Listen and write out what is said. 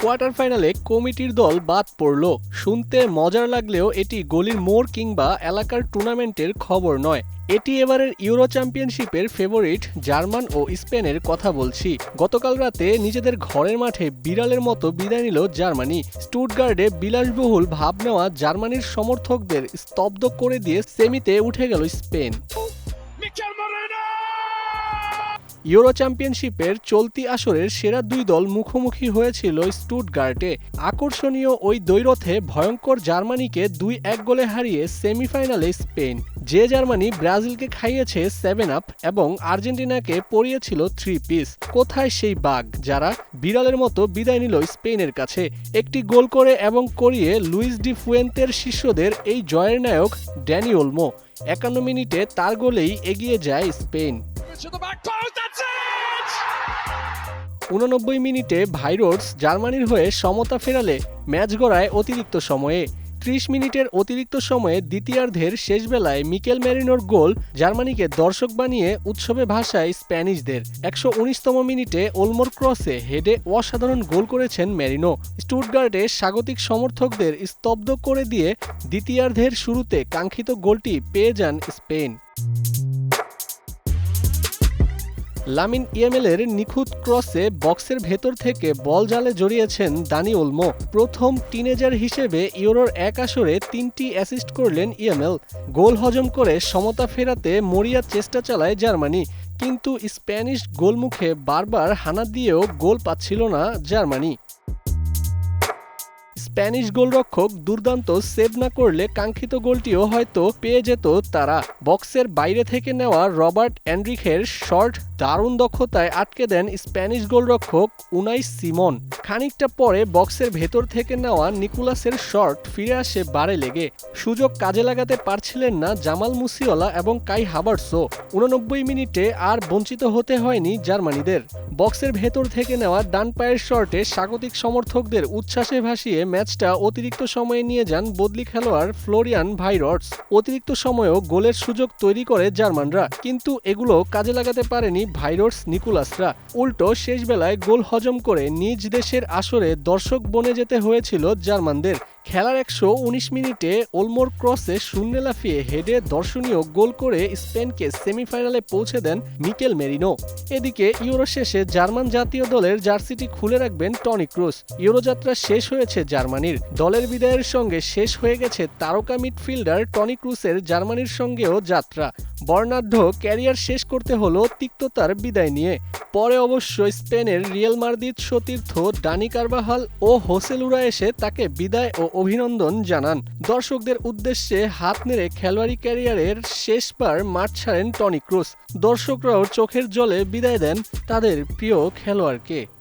Quarter ফাইনালে কমিটির দল বাদ পড়ল। শুনতে মজার লাগলেও এটি গলির মোড় কিংবা এলাকার টুর্নামেন্টের খবর নয়। এটি এবারের ইউরো চ্যাম্পিয়নশিপের ফেভারিট জার্মান ও স্পেনের কথা বলছি। গতকাল রাতে নিজেদের ঘরের মাঠে বিড়ালের মতো বিদায় নিল জার্মানি। স্টুটগার্ডে বিলাসবহুল ভাব নেওয়া জার্মানির সমর্থকদের স্তব্ধ করে দিয়ে সেমিতে উঠে গেল স্পেন। ইউরো চ্যাম্পিয়নশিপের চলতি আসরের সেরা দুই দল মুখোমুখি হয়েছিল স্টুটগার্টে। আকর্ষণীয় ওই দ্বৈরথে ভয়ঙ্কর জার্মানিকে দুই এক গোলে হারিয়ে সেমিফাইনালে স্পেন, যে জার্মানি ব্রাজিলকে খাইয়েছে সেভেন আপ এবং আর্জেন্টিনাকে পড়িয়েছিল থ্রি পিস। কোথায় সেই বাঘ যারা বিড়ালের মতো বিদায় নিল স্পেনের কাছে? একটি গোল করে এবং করিয়ে লুইস ডি ফুয়েন্তের শিষ্যদের এই জয়ের নায়ক ড্যানি ওলমো। একান্ন মিনিটে তার গোলেই এগিয়ে যায় স্পেন। উননব্বই মিনিটে ভাইরোডস জার্মানির হয়ে সমতা ফেরালে ম্যাচ গড়ায় অতিরিক্ত সময়ে। ত্রিশ মিনিটের অতিরিক্ত সময়ে দ্বিতীয়ার্ধের শেষ বেলায় মিকেল ম্যারিনোর গোল জার্মানিকে দর্শক বানিয়ে উৎসবে ভাষায় স্প্যানিশদের। একশো উনিশতম মিনিটে ওলমোর ক্রসে হেডে অসাধারণ গোল করেছেন ম্যারিনো। স্টুটগার্টে স্বাগতিক সমর্থকদের স্তব্ধ করে দিয়ে দ্বিতীয়ার্ধের শুরুতে কাঙ্ক্ষিত গোলটি পেয়ে যান স্পেন। লামিন ইয়েমেলের নিখুঁত ক্রসে বক্সের ভেতর থেকে বল জালে জড়িয়েছেন দানি ওলমো প্রথম টিনেজার হিসেবে ইউরোর এক আসরে তিনটি অ্যাসিস্ট করলেন ইয়েমেল। গোল হজম করে সমতা ফেরাতে মরিয়া চেষ্টা চালায় জার্মানি। কিন্তু স্প্যানিশ গোলমুখে বারবার হানা দিয়েও গোল পাচ্ছিল না জার্মানি। স্প্যানিশ গোলরক্ষক দুর্দান্ত সেভ না করলে কাঙ্ক্ষিত গোলটিও হয়তো পেয়ে যেত তারা। বক্সের বাইরে থেকে নেওয়া রবার্ট অ্যান্ড্রিখের শর্ট, দারুণ দক্ষতায় আটকে দেন স্প্যানিশ গোলরক্ষক উনাই সিমন। খানিকটা পরে বক্সের ভেতর থেকে নেওয়া নিকোলাসের শর্ট ফিরে আসে বারে লেগে। সুযোগ কাজে লাগাতে পারছিলেন না জামাল মুসিওলা এবং কাই হাবার্সও উননব্বই মিনিটে আর বঞ্চিত হতে হয়নি জার্মানিদের। বক্সের ভেতর থেকে নেওয়া ডান পায়ের শর্টে স্বাগতিক সমর্থকদের উচ্ছ্বাসে ভাসিয়ে ম্যাচটা অতিরিক্ত সময়ে নিয়ে যান বদলি খেলোয়াড় ফ্লোরিয়ান ভাইরটস। অতিরিক্ত সময়েও গোলের সুযোগ তৈরি করে জার্মানরা। কিন্তু এগুলো কাজে লাগাতে পারেনি ভাইরটস নিকুলাসরা। উল্টো শেষ বেলায় গোল হজম করে নিজ দেশের আসরে দর্শক বনে যেতে হয়েছিল জার্মানদের। খেলার একশো উনিশ মিনিটে ওলমোর ক্রসে শূন্য লাফিয়ে হেডে দর্শনীয় গোল করে স্পেনকে সেমিফাইনালে পৌঁছে দেন মিকেল মেরিনো। এদিকে ইউরো শেষে জার্মান জাতীয় দলের জার্সিটি খুলে রাখবেন টনি ক্রুস ইউরোযাত্রা শেষ হয়েছে জার্মানির। দলের বিদায়ের সঙ্গে শেষ হয়ে গেছে তারকা মিডফিল্ডার টনি ক্রুসের জার্মানির সঙ্গেও যাত্রা। বর্ণাঢ্য ক্যারিয়ার শেষ করতে হলো তিক্ততার বিদায় নিয়ে। পরে অবশ্য স্পেনের রিয়েল মার্দিদ সতীর্থ ডানি কারবাহাল ও হোসেলুরা এসে তাকে বিদায় ও অভিনন্দন জানান। দর্শকদের উদ্দেশ্যে হাত নেড়ে খেলোয়াড়ি ক্যারিয়ারের শেষবার মাঠ ছাড়েন টনি ক্রুস দর্শকরাও চোখের জলে বিদায় দেন তাদের প্রিয় খেলোয়াড়কে।